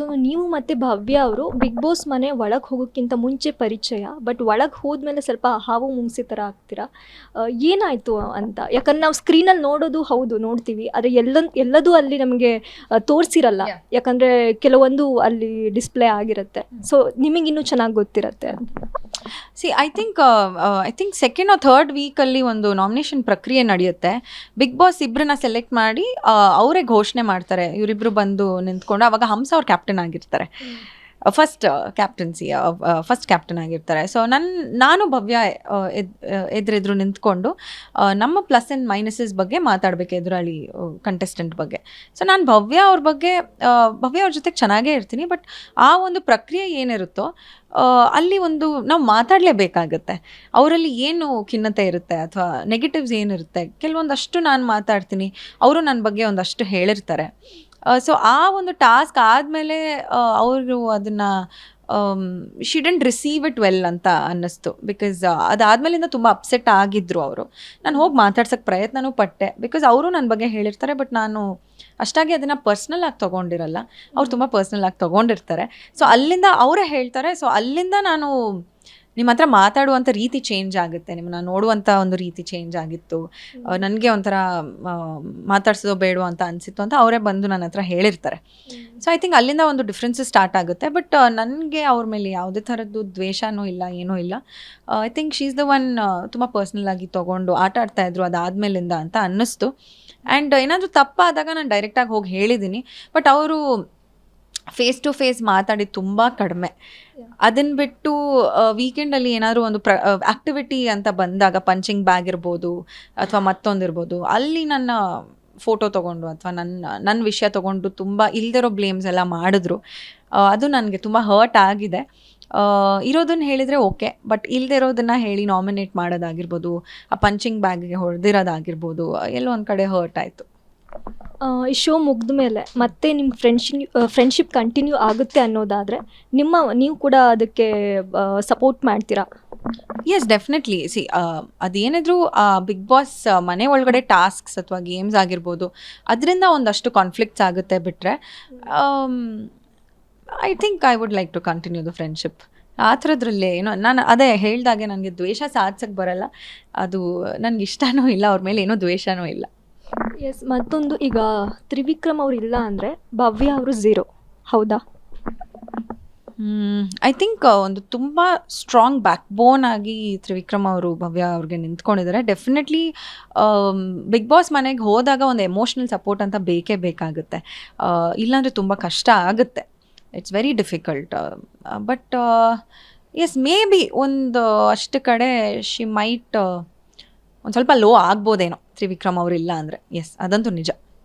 So ನೀವು ಮತ್ತೆ ಭವ್ಯ ಅವರು ಬಿಗ್ ಬಾಸ್ ಮನೆ ಒಳಗೆ ಹೋಗೋಕ್ಕಿಂತ ಮುಂಚೆ ಪರಿಚಯ ಬಟ್ ಒಳಗೆ ಹೋದ್ಮೇಲೆ ಸ್ವಲ್ಪ ಹಾವು ಮುಂಗ್ಸಿ ಥರ ಆಗ್ತೀರಾ? ಏನಾಯಿತು ಅಂತ? ಯಾಕಂದ್ರೆ ನಾವು ಸ್ಕ್ರೀನಲ್ಲಿ ನೋಡೋದು ಹೌದು ನೋಡ್ತೀವಿ. ಆದರೆ ಎಲ್ಲ ಎಲ್ಲದೂ ಅಲ್ಲಿ ನಮಗೆ ತೋರಿಸಿರಲ್ಲ. ಯಾಕಂದರೆ ಕೆಲವೊಂದು ಅಲ್ಲಿ ಡಿಸ್ಪ್ಲೇ ಆಗಿರುತ್ತೆ. ಸೊ ನಿಮಗಿನ್ನೂ ಚೆನ್ನಾಗಿ ಗೊತ್ತಿರತ್ತೆ see I think I think second or third ವೀಕಲ್ಲಿ ಒಂದು ನಾಮಿನೇಷನ್ ಪ್ರಕ್ರಿಯೆ ನಡೆಯುತ್ತೆ. ಬಿಗ್ ಬಾಸ್ ಇಬ್ಬರನ್ನ ಸೆಲೆಕ್ಟ್ ಮಾಡಿ ಅವರೇ ಘೋಷಣೆ ಮಾಡ್ತಾರೆ. ಇವರಿಬ್ಬರು ಬಂದು ನಿಂತ್ಕೊಂಡು. ಅವಾಗ ಹಂಸ ಅವ್ರು ಕ್ಯಾಪ್ಟನ್ ಆಗಿರ್ತಾರೆ. ಫಸ್ಟ್ ಕ್ಯಾಪ್ಟನ್ಸಿ ಫಸ್ಟ್ ಕ್ಯಾಪ್ಟನ್ ಆಗಿರ್ತಾರೆ. ಸೊ ನನ್ನ ನಾನು ಭವ್ಯ ಎದುರೆದ್ರು ಎದ್- ಎದುರೆದುರು ನಿಂತ್ಕೊಂಡು ನಮ್ಮ ಪ್ಲಸ್ ಆ್ಯಂಡ್ ಮೈನಸಸ್ ಬಗ್ಗೆ ಮಾತಾಡಬೇಕು ಎದುರಾಳಿ ಕಂಟೆಸ್ಟೆಂಟ್ ಬಗ್ಗೆ. ಸೊ ನಾನು ಭವ್ಯ ಅವ್ರ ಬಗ್ಗೆ ಭವ್ಯ ಅವ್ರ ಜೊತೆಗೆ ಚೆನ್ನಾಗೇ ಇರ್ತೀನಿ ಬಟ್ ಆ ಒಂದು ಪ್ರಕ್ರಿಯೆ ಏನಿರುತ್ತೋ ಅಲ್ಲಿ ಒಂದು ನಾವು ಮಾತಾಡಲೇಬೇಕಾಗತ್ತೆ. ಅವರಲ್ಲಿ ಏನು ಖಿನ್ನತೆ ಇರುತ್ತೆ ಅಥವಾ ನೆಗೆಟಿವ್ಸ್ ಏನಿರುತ್ತೆ, ಕೆಲವೊಂದಷ್ಟು ನಾನು ಮಾತಾಡ್ತೀನಿ, ಅವರು ನನ್ನ ಬಗ್ಗೆ ಒಂದಷ್ಟು ಹೇಳಿರ್ತಾರೆ. ಸೊ ಆ ಒಂದು ಟಾಸ್ಕ್ ಆದಮೇಲೆ ಅವರು ಅದನ್ನು ಶಿಡೆಂಟ್ ರಿಸೀವ್ ಇಟ್ ವೆಲ್ ಅಂತ ಅನ್ನಿಸ್ತು. ಬಿಕಾಸ್ ಅದಾದಮೇಲಿಂದ ತುಂಬ ಅಪ್ಸೆಟ್ ಆಗಿದ್ರು ಅವರು. ನಾನು ಹೋಗಿ ಮಾತಾಡ್ಸೋಕ್ಕೆ ಪ್ರಯತ್ನನೂ ಪಟ್ಟೆ. ಬಿಕಾಸ್ ಅವರು ನನ್ನ ಬಗ್ಗೆ ಹೇಳಿರ್ತಾರೆ ಬಟ್ ನಾನು ಅಷ್ಟಾಗಿ ಅದನ್ನು ಪರ್ಸ್ನಲ್ ಆಗಿ ತೊಗೊಂಡಿರಲ್ಲ. ಅವ್ರು ತುಂಬ ಪರ್ಸ್ನಲ್ ಆಗಿ ತೊಗೊಂಡಿರ್ತಾರೆ. ಸೊ ಅಲ್ಲಿಂದ ಅವರೇ ಹೇಳ್ತಾರೆ. ಸೊ ಅಲ್ಲಿಂದ ನಾನು ನಿಮ್ಮ ಹತ್ರ ಮಾತಾಡುವಂಥ ರೀತಿ ಚೇಂಜ್ ಆಗುತ್ತೆ. ನಿಮ್ಮನ್ನ ನೋಡುವಂಥ ಒಂದು ರೀತಿ ಚೇಂಜ್ ಆಗಿತ್ತು. ನನಗೆ ಒಂಥರ ಮಾತಾಡ್ಸೋದು ಬೇಡ ಅಂತ ಅನಿಸಿತ್ತು ಅಂತ ಅವರೇ ಬಂದು ನನ್ನ ಹತ್ರ ಹೇಳಿರ್ತಾರೆ. ಸೊ ಐ ಥಿಂಕ್ ಅಲ್ಲಿಂದ ಒಂದು ಡಿಫ್ರೆನ್ಸ್ ಸ್ಟಾರ್ಟ್ ಆಗುತ್ತೆ. ಬಟ್ ನನಗೆ ಅವ್ರ ಮೇಲೆ ಯಾವುದೇ ಥರದ್ದು ದ್ವೇಷನೂ ಇಲ್ಲ ಏನೂ ಇಲ್ಲ. I think she's the one ತುಂಬ ಪರ್ಸ್ನಲ್ ಆಗಿ ತೊಗೊಂಡು ಆಟ ಆಡ್ತಾ ಇದ್ರು ಅದಾದ್ಮೇಲಿಂದ ಅಂತ ಅನ್ನಿಸ್ತು. ಆ್ಯಂಡ್ ಏನಾದರೂ ತಪ್ಪಾದಾಗ ನಾನು ಡೈರೆಕ್ಟಾಗಿ ಹೋಗಿ ಹೇಳಿದ್ದೀನಿ ಬಟ್ ಅವರು ಫೇಸ್ ಟು ಫೇಸ್ ಮಾತಾಡಿ ತುಂಬ ಕಡಿಮೆ. ಅದನ್ನ ಬಿಟ್ಟು ವೀಕೆಂಡಲ್ಲಿ ಏನಾದರೂ ಒಂದು ಪ್ರ ಆ್ಯಕ್ಟಿವಿಟಿ ಅಂತ ಬಂದಾಗ ಪಂಚಿಂಗ್ ಬ್ಯಾಗ್ ಇರ್ಬೋದು ಅಥವಾ ಮತ್ತೊಂದಿರ್ಬೋದು ಅಲ್ಲಿ ನನ್ನ ಫೋಟೋ ತಗೊಂಡು ಅಥವಾ ನನ್ನ ನನ್ನ ವಿಷಯ ತಗೊಂಡು ತುಂಬ ಇಲ್ದಿರೋ ಬ್ಲೇಮ್ಸ್ ಎಲ್ಲ ಮಾಡಿದ್ರು. ಅದು ನನಗೆ ತುಂಬ ಹರ್ಟ್ ಆಗಿದೆ. ಇರೋದನ್ನ ಹೇಳಿದರೆ ಓಕೆ ಬಟ್ ಇಲ್ಲದೆ ಇರೋದನ್ನ ಹೇಳಿ ನಾಮಿನೇಟ್ ಮಾಡೋದಾಗಿರ್ಬೋದು, ಆ ಪಂಚಿಂಗ್ ಬ್ಯಾಗ್ಗೆ ಹೊಡೆದಿರೋದಾಗಿರ್ಬೋದು, ಎಲ್ಲೋ ಒಂದು ಕಡೆ ಹರ್ಟ್ ಆಯಿತು. ಈ ಶೋ ಮುಗ್ದ ಮೇಲೆ ಮತ್ತೆ ನಿಮ್ಮ ಫ್ರೆಂಡ್ಶಿಪ್ ಫ್ರೆಂಡ್ಶಿಪ್ ಕಂಟಿನ್ಯೂ ಆಗುತ್ತೆ ಅನ್ನೋದಾದರೆ ನಿಮ್ಮ, ನೀವು ಕೂಡ ಅದಕ್ಕೆ ಸಪೋರ್ಟ್ ಮಾಡ್ತೀರಾ? ಎಸ್ ಡೆಫಿನೆಟ್ಲಿ ಸಿ ಅದೇನಿದ್ರು ಬಿಗ್ ಬಾಸ್ ಮನೆ ಒಳಗಡೆ ಟಾಸ್ಕ್ಸ್ ಅಥವಾ ಗೇಮ್ಸ್ ಆಗಿರ್ಬೋದು, ಅದರಿಂದ ಒಂದಷ್ಟು ಕಾನ್ಫ್ಲಿಕ್ಟ್ಸ್ ಆಗುತ್ತೆ ಬಿಟ್ಟರೆ I think I would like to continue the friendship ಆ ಥರದ್ರಲ್ಲೇ, ಏನೋ, ನಾನು ಅದೇ ಹೇಳಿದಾಗೆ ನನಗೆ ದ್ವೇಷ ಸಾಧಿಸಕ್ಕೆ ಬರಲ್ಲ. ಅದು ನನಗೆ ಇಷ್ಟನೂ ಇಲ್ಲ, ಅವ್ರ ಮೇಲೆ ಏನೋ ದ್ವೇಷನೂ ಇಲ್ಲ. ಎಸ್, ಮತ್ತೊಂದು ಈಗ ತ್ರಿವಿಕ್ರಮ್ ಅವ್ರು ಇಲ್ಲ ಅಂದರೆ ಭವ್ಯ ಅವರು ಝೀರೋ ಹೌದಾ? ಐ ಥಿಂಕ್ ಒಂದು ತುಂಬ ಸ್ಟ್ರಾಂಗ್ ಬ್ಯಾಕ್ ಬೋನ್ ಆಗಿ ತ್ರಿವಿಕ್ರಮ್ ಅವರು, ಭವ್ಯ ಅವ್ರಿಗೆ ನಿಂತ್ಕೊಂಡಿದ್ದಾರೆ. ಡೆಫಿನೆಟ್ಲಿ ಬಿಗ್ ಬಾಸ್ ಮನೆಗೆ ಹೋದಾಗ ಒಂದು ಎಮೋಷ್ನಲ್ ಸಪೋರ್ಟ್ ಅಂತ ಬೇಕೇ ಬೇಕಾಗುತ್ತೆ. ಇಲ್ಲಾಂದರೆ ತುಂಬ ಕಷ್ಟ ಆಗುತ್ತೆ. It's very difficult but yes maybe ಒಂದು ಅಷ್ಟು ಕಡೆ ಶಿ ಮೈಟ್ ಒಂದು ಸ್ವಲ್ಪ ಲೋ ಆಗ್ಬೋದೇನೋ ತ್ರಿವಿಕ್ರಮ್ ಅವರಿಲ್ಲ ಅಂದರೆ. ಎಸ್ ಅದಂತೂ ನಿಜ.